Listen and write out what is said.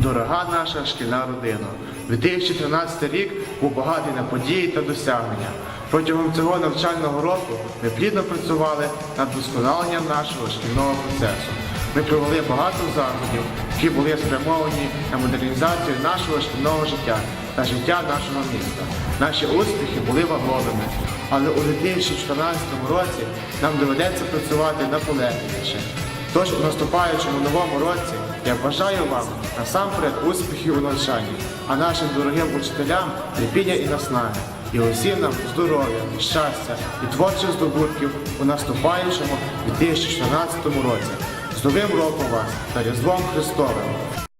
Дорога наша шкільна родина, 2013 рік був багатий на події та досягнення. Протягом цього навчального року ми плідно працювали над вдосконаленням нашого шкільного процесу. Ми провели багато заходів, які були спрямовані на модернізацію нашого шкільного життя та життя нашого міста. Наші успіхи були вагомими, але у 2014 році нам доведеться працювати наполегливіше. Тож у наступаючому новому році я бажаю вам насамперед успіхів у навчанні, а нашим дорогим учителям терпіння і наснаги, і усім нам здоров'я, щастя і творчих здобутків у наступаючому 2014 році. З Новим роком вас та Різдвом Христовим!